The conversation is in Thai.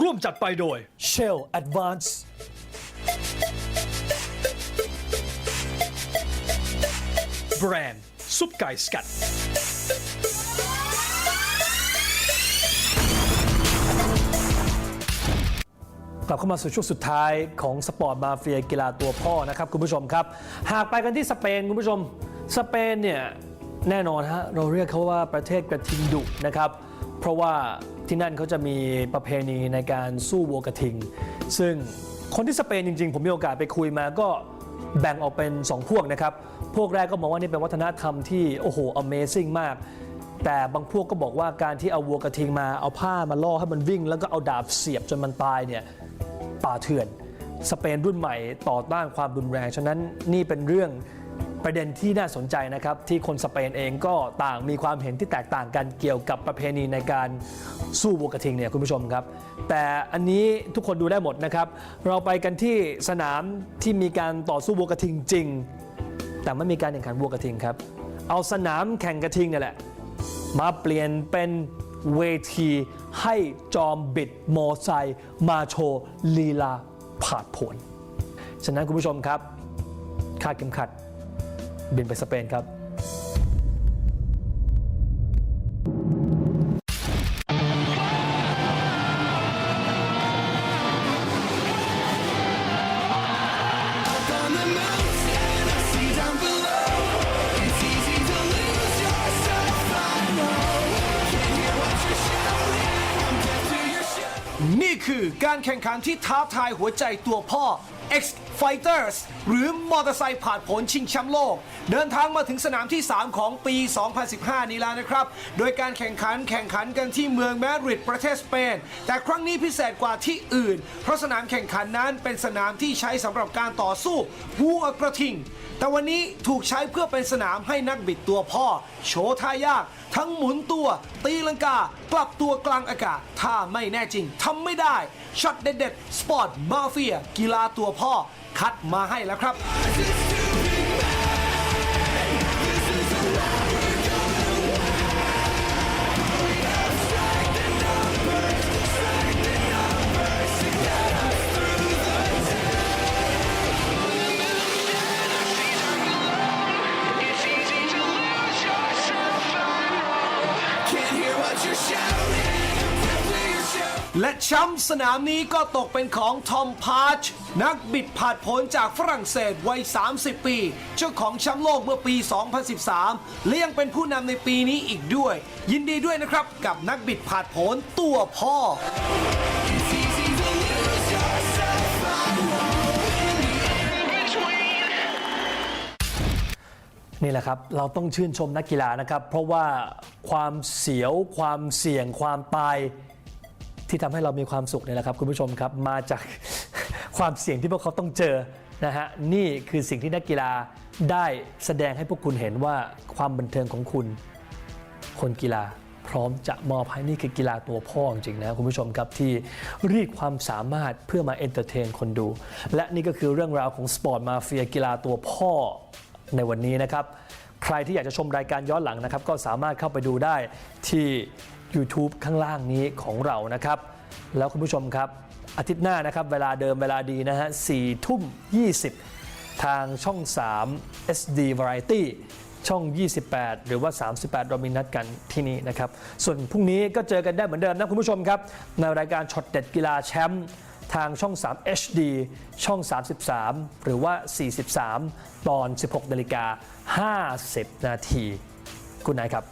ร่วมจัดไปโดย Shell Advance แบรนด์ซุปไก่สกัด กลับเข้ามาสู่ช่วงสุดท้ายของสปอร์ตมาเฟียกีฬาตัวพ่อนะครับคุณผู้ชมครับ หากไปกันที่สเปนคุณผู้ชม สเปนเนี่ยแน่นอนฮะเราเรียกเขาว่าประเทศกระทิงดุนะครับ เพราะว่า ที่นั่นเขาจะมีประเพณีในการสู้วัวกระทิง ซึ่งคนที่สเปนจริง ๆ ผมมีโอกาสไปคุยมาก็แบ่งออกเป็น 2 พวกนะครับ พวกแรกก็มองว่านี่เป็นวัฒนธรรมที่โอ้โห Amazing มาก แต่บางพวกก็บอกว่าการที่เอาวัวกระทิงมาเอาผ้ามาล่อให้มันวิ่ง แล้วก็เอาดาบเสียบจนมันตายเนี่ยป่าเถื่อน สเปนรุ่นใหม่ต่อต้านความรุนแรง ฉะนั้นนี่เป็นเรื่อง ประเด็นที่น่าสนใจนะครับที่คนสเปนเองก็ต่างมีความเห็นที่แตกต่างกันเกี่ยวกับประเพณีในการสู้วัวกระทิงเนี่ยคุณผู้ชมครับ แต่อันนี้ทุกคนดูได้หมดนะครับ เราไปกันที่สนามที่มีการต่อสู้วัวกระทิงจริง แต่ไม่มีการแข่งขันวัวกระทิงครับ เอาสนามแข่งกระทิงเนี่ยแหละมาเปลี่ยนเป็นเวทีให้จอมบิดมอไซค์มาโชว์ลีลาผาดโผนฉะนั้นคุณผู้ชมครับคาดเข็มขัด บินไปสเปนครับนี่คือการแข่งขันที่ท้าทายหัวใจตัวพ่อ X Fighters หรือมอเตอร์ไซค์ผ่านผลชิงแชมป์โลก เดินทางมาถึงสนามที่ 3 ของปี 2015 นี้แล้วนะครับ โดยการแข่งขันแข่งขันกันที่เมืองมาดริดประเทศสเปน แต่ครั้งนี้พิเศษกว่าที่อื่น เพราะสนามแข่งขันนั้นเป็นสนามที่ใช้สำหรับการต่อสู้วัวกระทิง แต่วันนี้ถูกใช้เพื่อเป็นสนามให้นักบิดตัวพ่อ โชว์ท่ายาก ทั้งหมุนตัว ตีลังกา กลับตัวกลางอากาศ ถ้าไม่แน่จริงทำไม่ได้ช็อตเด็ดๆสปอร์ตมาเฟียกีฬาตัวพ่อคัดมาให้แล้วครับ และแชมป์สนามนี้ก็ตกเป็นของทอมพาร์ชนักบิดผาดผลจากฝรั่งเศสวัย 30 ปี เจ้าของแชมป์โลกเมื่อปี 2013 และยังเป็นผู้นำในปีนี้อีกด้วย ยินดีด้วยนะครับกับนักบิดผาดผลตัวพ่อนี่แหละครับ เราต้องชื่นชมนักกีฬานะครับ เพราะว่าความเสียวความเสี่ยงความตาย ที่ทำให้เรามีความสุขเนี่ยแหละครับคุณผู้ชมครับมาจากความเสี่ยงที่พวกเขาต้องเจอนะฮะนี่คือสิ่งที่นักกีฬาได้แสดงให้พวกคุณเห็นว่าความบันเทิงของคุณ คนกีฬาพร้อมจะมอบให้นี่คือกีฬาตัวพ่อจริงนะคุณผู้ชมครับที่รียกความสามารถเพื่อมาเอนเตอร์เทนคนดู และนี่ก็คือเรื่องราวของสปอร์ตมาเฟียกีฬาตัวพ่อในวันนี้นะครับ ใครที่อยากจะชมรายการย้อนหลังนะครับ ก็สามารถเข้าไปดูได้ที่ YouTube ข้างล่างนี้ของเรานะครับ แล้วคุณผู้ชมครับ อาทิตย์หน้านะครับ เวลาเดิมเวลาดีนะฮะ4ทุ่ม 20 ทางช่อง 3 SD Variety ช่อง 28 หรือว่า 38 เรามีนัดกันที่นี่นะครับ ส่วนพรุ่งนี้ก็เจอกันได้เหมือนเดิมนะคุณผู้ชมครับ ในรายการช็อตเด็ดกีฬาแชมป์ทางช่อง 3 HD ช่อง 33 หรือว่า 43 ตอน 16นาฬิกา50 นาทีคุณนายครับ